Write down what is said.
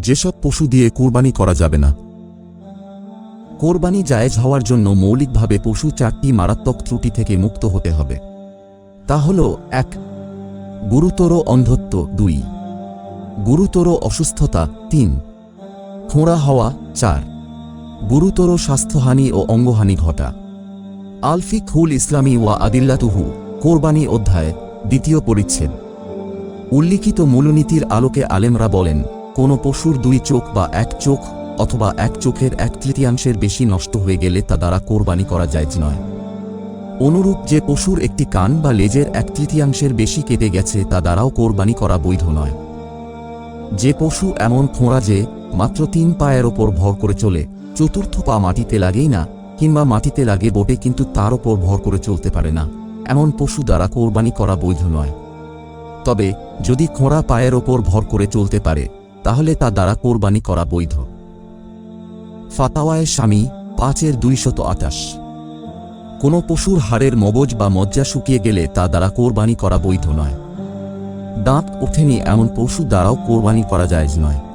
যেসব পশু দিয়ে কোরবানি করা যাবে না। কোরবানি জায়েজ হওয়ার জন্য মৌলিকভাবে পশু চারটি মারাত্মক ত্রুটি থেকে মুক্ত হতে হবে। তা হল, এক, গুরুতর অন্ধত্ব, দুই, গুরুতর অসুস্থতা, তিন, খোঁড়া হওয়া, চার, গুরুতর স্বাস্থ্যহানি ও অঙ্গহানি ঘটা। আলফিক হুল ইসলামী ওয়া আদিল্লাতুহু, কোরবানি অধ্যায়, দ্বিতীয় পরিচ্ছেদ। উল্লিখিত মূলনীতির আলোকে আলেমরা বলেন কোনো পশুর দুই চোখ বা এক চোখ অথবা এক চোখের এক তৃতীয়াংশের বেশি নষ্ট হয়ে গেলে তা দ্বারা কোরবানি করা যায় নয়। অনুরূপ যে পশুর একটি কান বা লেজের এক তৃতীয়াংশের বেশি কেটে গেছে তা দ্বারাও কোরবানি করা বৈধ নয়। যে পশু এমন খোঁড়া যে মাত্র তিন পায়ের ওপর ভর করে চলে, চতুর্থ পা মাটিতে লাগেই না, কিংবা মাটিতে লাগে বটে কিন্তু তার ওপর ভর করে চলতে পারে না, এমন পশু দ্বারা কোরবানি করা বৈধ নয়। তবে যদি খোঁড়া পায়ের ওপর ভর করে চলতে পারে তাহলে তা দ্বারা কোরবানি করা বৈধ। ফাতাওয়ায় স্বামী পাঁচের দুইশত আটাশ কোনো পশুর হাড়ের মগজ বা মজ্জা শুকিয়ে গেলে তা দ্বারা কোরবানি করা বৈধ নয়। দাঁত ওঠেনি এমন পশু দ্বারাও কোরবানি করা যায় নয়।